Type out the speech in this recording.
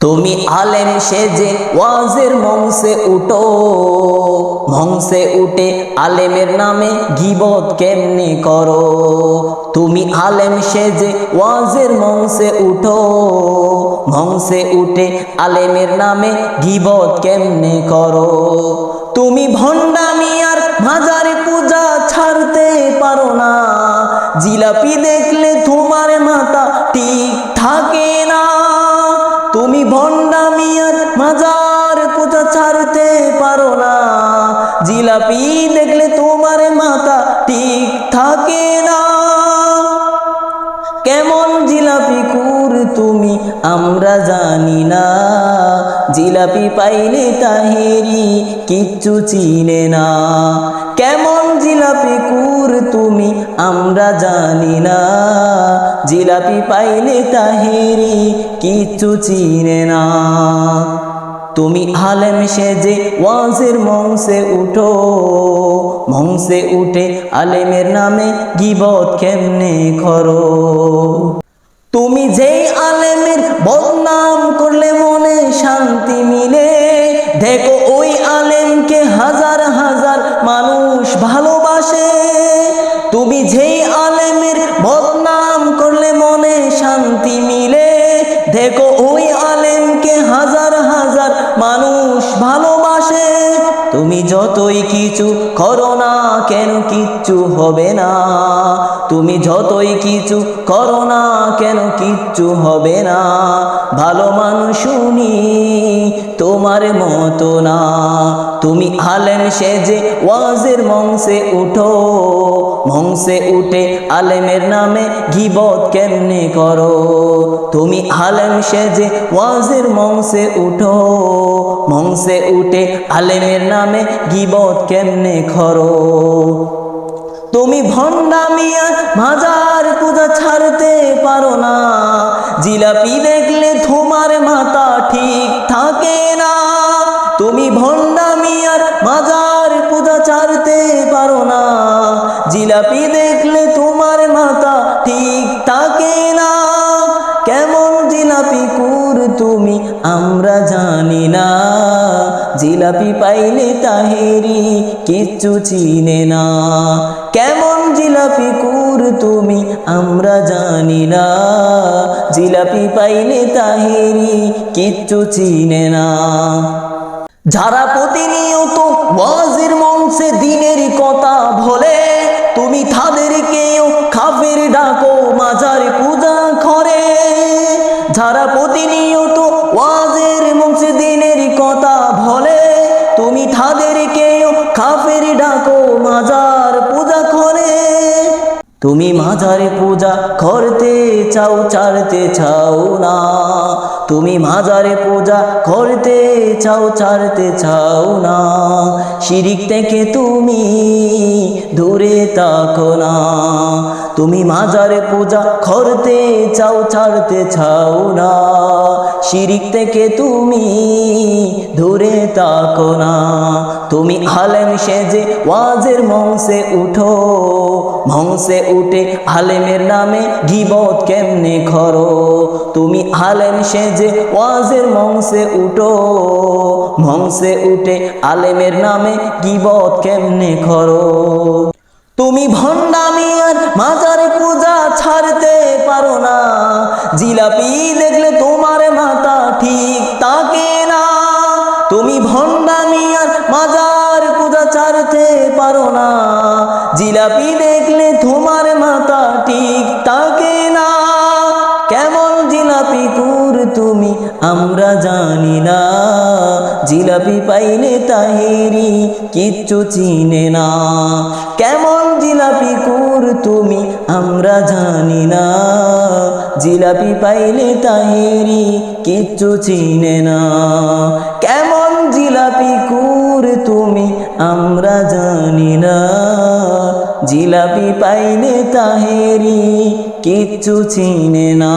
তুমি আলেম সেজে ওয়াজের মংসে উঠো মংসে উঠে আলেমের নামে গিবত কেমনে করো? তুমি আলেম সেজে ওয়াজের মংসে উঠো মংসে উঠে আলেমের নামে গিবত কেমনে করো? তুমি ভণ্ডামি আর মাজারে পূজা ছাড়তে পারো না, জিলাপি দেখলে তোমার জিলাপি দেখলে তোমার মাথা ঠিক থাকে না। কেমন জিলাপি কুর তুমি আমরা জানি না। জিলাপি পাইলে তাহেরি কিচ্ছু চিনে না। কেমন জিলাপি কুর তুমি আমরা জানি না। জিলাপি পাইলে তাহেরি কিচ্ছু চিনে না। তুমি আলেম সেজে ওয়াজের মংসে উঠো মংসে উঠে আলেমের নামে গিবত কেমনে করো? তুমি যেই আলেমের বদনাম করলে মনে শান্তি মিলে, দেখো ওই আলেমকে হাজার হাজার মানুষ ভালোবাসে। তুমি যেই আলেমের বদনাম করলে মনে শান্তি মিলে, দেখো যতই কিছু করো না কেন কিচ্ছু হবে না। তুমি যতই কিছু করো না কেন কিচ্ছু হবে না। ভালো মানুষ শুনি তোমার মতো না। তুমি আলেম সেজে ওয়াজের মংসে উঠো। মংসে উঠে আলেমের নামে গিবত কেমনে করো? তুমি আলেম সেজে ওয়াজের মংসে উঠো। মংসে উঠে আলেমের নামে গিবত কেমনে করো? তুমি ভণ্ডামিয়া, মাজার পূজা ছাড়তে পারো না। জিলাপি দেখলে তোমার মাথা ঠিক থাকে। জিলাপি দেখলে তোমার মাথা ঠিক থাকে না। কেমন জিলাপি কুর তুমি আমরা জানি না। জিলাপি পাইলে তাহেরি কিচ্ছু চিনে না। কেমন জিলাপি কুর তুমি আমরা জানি না। জিলাপি পাইলে তাহেরি কিচ্ছু চিনে না। যারা প্রতিনিয়ত ওয়াজের মঞ্চে দিনের কথা বলে যারা প্রতিনিয়ত ওয়াজের মুখ দিনের কথা বলে তুমি তাদেরকেও কাফের ডাকো করে তুমি মাজারে পূজা করতে চাও, ছাড়তে চাও না। তুমি মাজারে পূজা করতে চাও, ছাড়তে চাও না। শিরিক থেকে তুমি দূরে থাকো না। তুমি মাজারে পূজা করতে চাও, ছাড়তে চাও না। শিরিক থেকে তুমি দূরে থাকো না। তুমি আলেম সেজে ওয়াজের মংসে উঠো মংসে উঠে আলেমের নামে গিবত কেমনে করো? তুমি আলেম সেজে ওয়াজের মংসে উঠো। মংসে উঠে আলেমের নামে গিবত কেমনে করো? তুমি ভণ্ডামি আর মাজারে পূজা ছাড়তে পারো না। জিলাপি দেখলে তোমার মাথা ঠিক তাকে না। তুমি ভণ্ডামি আর মাজার পূজা ছাড়তে পারো না। জিলাপি দেখলে জিলাপি পাইলে তাহেরি, কিচ্ছু চিনে না। কেমন জিলাপি কুর তুমি, আমরা জানি না। জিলাপি পাইলে তাহেরি, কিচ্ছু চিনে না। কেমন জিলাপি কুর তুমি, আমরা জানি না। জিলাপি পাইলে তাহেরি, কিচ্ছু চিনে না।